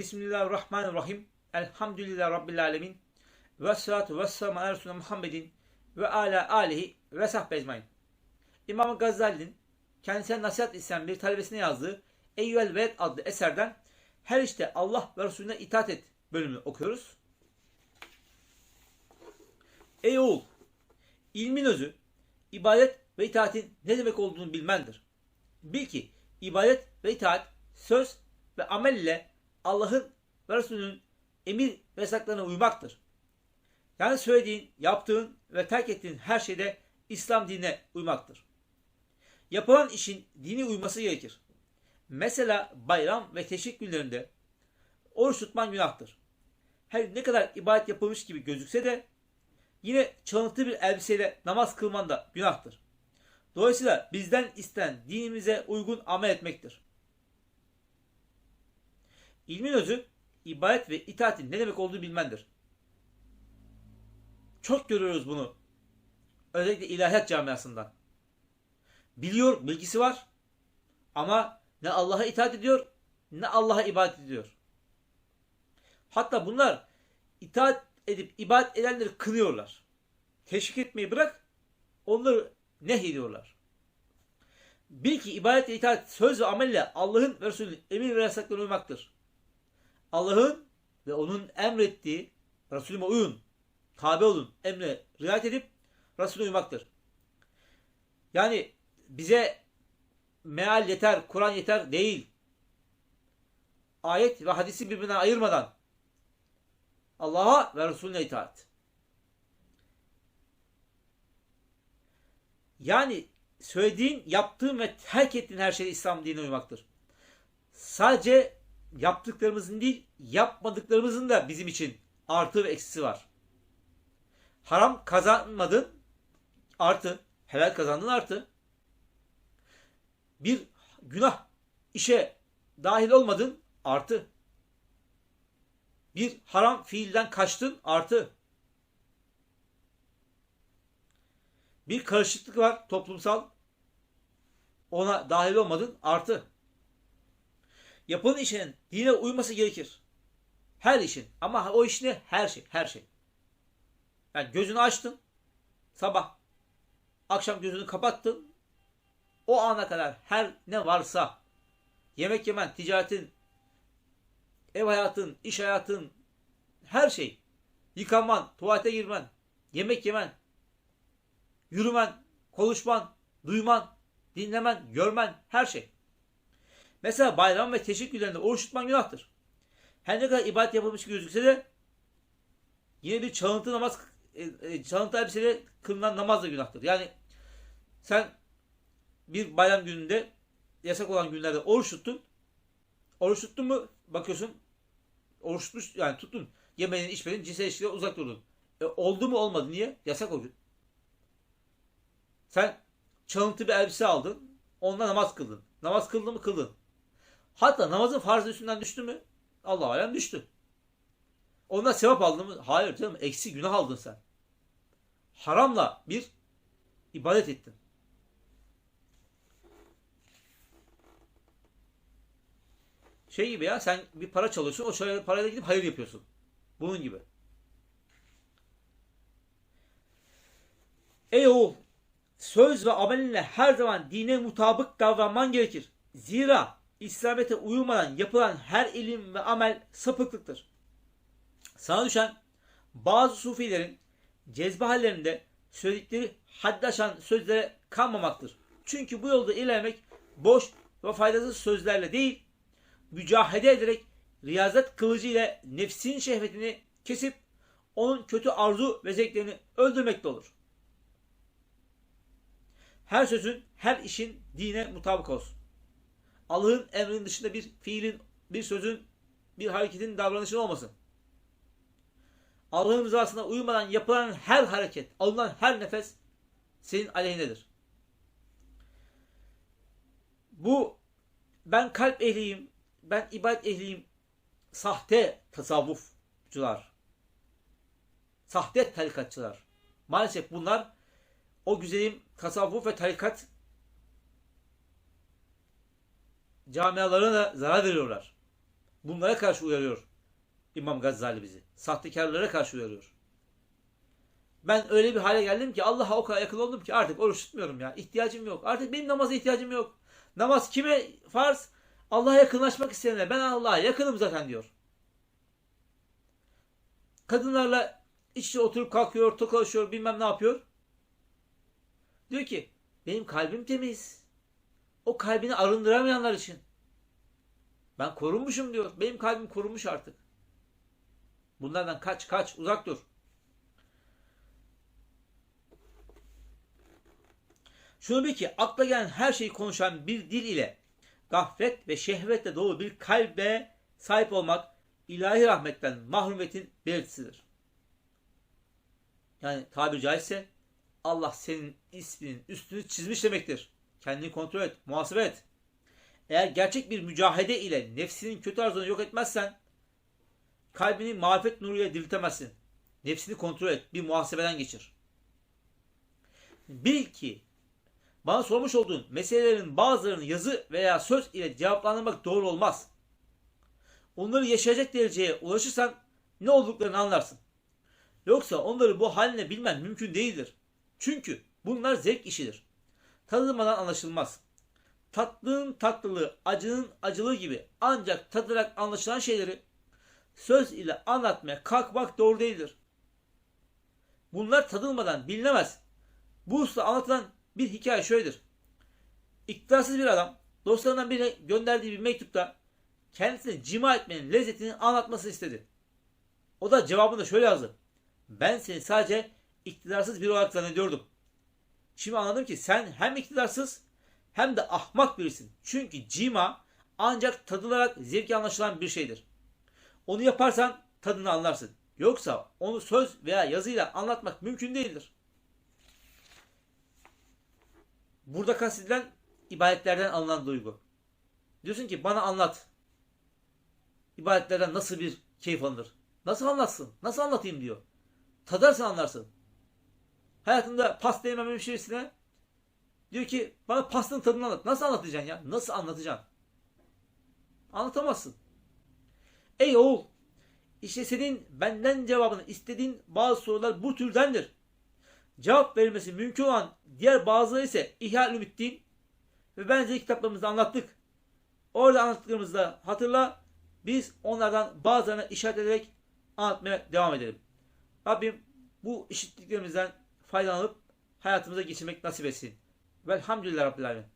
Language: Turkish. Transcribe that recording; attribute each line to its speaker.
Speaker 1: Bismillahirrahmanirrahim. Elhamdülillah Rabbil alemin. Ve salatu ve selamu Muhammedin ve ala alihi ve sahbe ecmain. İmam Gazali'nin kendisine nasihat isteyen bir talebesine yazdığı Eyyüel Veled adlı eserden her işte Allah ve Resulüne itaat et bölümünü okuyoruz. Ey oğul! ilmin özü, ibadet ve itaatin ne demek olduğunu bilmendir. Bil ki ibadet ve itaat söz ve amel ile Allah'ın ve Resulünün emir ve yasaklarına uymaktır. Yani söylediğin, yaptığın ve terk ettiğin her şeyde İslam dinine uymaktır. Yapılan işin dini uyması gerekir. Mesela bayram ve teşrik günlerinde oruç tutman günahtır. Her ne kadar ibadet yapılmış gibi gözükse de yine çalıntı bir elbiseyle namaz kılman da günahtır. Dolayısıyla bizden istenen dinimize uygun amel etmektir. İlmin özü ibadet ve itaatin ne demek olduğunu bilmendir. Çok görüyoruz bunu. Özellikle ilahiyat camiasından. Biliyor, bilgisi var. Ama ne Allah'a itaat ediyor, ne Allah'a ibadet ediyor. Hatta bunlar itaat edip ibadet edenleri kınıyorlar. Teşvik etmeyi bırak, onları nehyediyorlar. Bil ki ibadet ve itaat söz ve amelle Allah'ın ve Resulünün emir ve yasaklarına uymaktır. Allah'ın ve onun emrettiği Resulüme uyun, tabi olun, emre riayet edip Resulüne uymaktır. Yani bize meal yeter, Kur'an yeter değil. Ayet ve hadisi birbirinden ayırmadan Allah'a ve Resulüne itaat. Yani söylediğin, yaptığın ve terk ettiğin her şey İslam dinine uymaktır. Sadece yaptıklarımızın değil, yapmadıklarımızın da bizim için artı ve eksisi var. Haram kazanmadın, artı. Helal kazandın, artı. Bir günah işe dahil olmadın, artı. Bir haram fiilden kaçtın, artı. Bir karışıklık var toplumsal. Ona dahil olmadın, artı. Yapılan işin dine uyması gerekir. Her işin. Ama o iş ne? Her şey. Her şey. Yani gözünü açtın. Sabah. Akşam gözünü kapattın. O ana kadar her ne varsa yemek yemen, ticaretin, ev hayatın, iş hayatın, her şey. Yıkanman, tuvalete girmen, yemek yemen, yürümen, konuşman, duyman, dinlemen, görmen, her şey. Mesela bayram ve teşrik günlerinde oruç tutman günahtır. Her ne kadar ibadet yapılmış gözükse de yine bir çalıntı namaz e, e, çalıntı elbiseyle kılınan namaz da günahtır. Yani sen bir bayram gününde yasak olan günlerde oruç tuttun. Oruç tuttun mu bakıyorsun oruç tutmuş yani tuttun. Yemedin içmedin cinsel ilişkiden uzak durdun. E, oldu mu olmadı niye? Yasak o gün. Sen çalıntı bir elbise aldın. Onunla namaz kıldın. Namaz kıldın mı kıldın. Hatta namazın farzı üstünden düştü mü? Allah alem düştü. Ondan sevap aldın mı? Hayır canım. Eksi günah aldın sen. Haramla bir ibadet ettin. Şey gibi ya sen bir para çalıyorsun o şöyle parayla gidip hayır yapıyorsun. Bunun gibi. Ey oğul söz ve amelinle her zaman dine mutabık davranman gerekir. Zira İslamiyet'e uyulmadan yapılan her ilim ve amel sapıklıktır. Sana düşen bazı sufilerin cezbe hallerinde söyledikleri haddaşan sözlere kalmamaktır. Çünkü bu yolda ilerlemek boş ve faydasız sözlerle değil, mücahede ederek riyazet kılıcı ile nefsin şehvetini kesip onun kötü arzu ve zevklerini öldürmekte olur. Her sözün, her işin dine mutabık olsun. Allah'ın emrinin dışında bir fiilin, bir sözün, bir hareketin, davranışın olmasın. Allah'ın rızasına uymadan yapılan her hareket, alınan her nefes senin aleyhinedir. Bu ben kalp ehliyim, ben ibadet ehliyim, sahte tasavvufçular, sahte tarikatçılar. Maalesef bunlar o güzelim tasavvuf ve tarikat camialarına zarar veriyorlar. Bunlara karşı uyarıyor İmam Gazali bizi. Sahtekarlara karşı uyarıyor. Ben öyle bir hale geldim ki Allah'a o kadar yakın oldum ki artık oruç tutmuyorum ya. İhtiyacım yok. Artık benim namaza ihtiyacım yok. Namaz kime farz? Allah'a yakınlaşmak isteyenler. Ben Allah'a yakınım zaten diyor. Kadınlarla iç içe oturup kalkıyor, tokalaşıyor, bilmem ne yapıyor. Diyor ki benim kalbim temiz. O kalbini arındıramayanlar için. Ben korunmuşum diyor. Benim kalbim korunmuş artık. Bunlardan kaç kaç uzak dur. Şunu bil ki akla gelen her şeyi konuşan bir dil ile gaflet ve şehvetle dolu bir kalbe sahip olmak ilahi rahmetten mahrumiyetin belirtisidir. Yani tabiri caizse Allah senin isminin üstünü çizmiş demektir. Kendini kontrol et, muhasebe et. Eğer gerçek bir mücahede ile nefsinin kötü arzularını yok etmezsen kalbini marifet nuruyla diriltemezsin. Nefsini kontrol et, bir muhasebeden geçir. Bil ki bana sormuş olduğun meselelerin bazılarını yazı veya söz ile cevaplandırmak doğru olmaz. Onları yaşayacak dereceye ulaşırsan ne olduklarını anlarsın. Yoksa onları bu haline bilmen mümkün değildir. Çünkü bunlar zevk işidir. Tadılmadan anlaşılmaz. Tatlının tatlılığı, acının acılığı gibi ancak tadılarak anlaşılan şeyleri söz ile anlatmaya kalkmak doğru değildir. Bunlar tadılmadan bilinemez. Bu usta anlatılan bir hikaye şöyledir. İktidarsız bir adam dostlarından birine gönderdiği bir mektupta kendisine cima etmenin lezzetini anlatmasını istedi. O da cevabında şöyle yazdı. Ben seni sadece iktidarsız biri olarak zannediyordum. Şimdi anladım ki sen hem iktidarsız hem de ahmak birisin. Çünkü cima ancak tadılarak zevki anlaşılan bir şeydir. Onu yaparsan tadını anlarsın. Yoksa onu söz veya yazıyla anlatmak mümkün değildir. Burada kastedilen ibadetlerden alınan duygu. Diyorsun ki bana anlat. İbadetlerden nasıl bir keyif alınır? Nasıl anlatsın? Nasıl anlatayım diyor. Tadarsın anlarsın. Hayatında pasta yemememiş birisine diyor ki bana pastanın tadını anlat. Nasıl anlatacaksın ya? Nasıl anlatacaksın? Anlatamazsın. Ey oğul işte senin benden cevabını istediğin bazı sorular bu türdendir. Cevap verilmesi mümkün olan diğer bazıları ise İhya Ümittin ve benzeri kitaplarımızda anlattık. Orada anlattıklarımızı da hatırla. Biz onlardan bazılarına işaret ederek anlatmaya devam edelim. Rabbim bu işittiklerimizden faydalanıp hayatımıza geçirmek nasip etsin. Velhamdülillah Rabbil Alemin.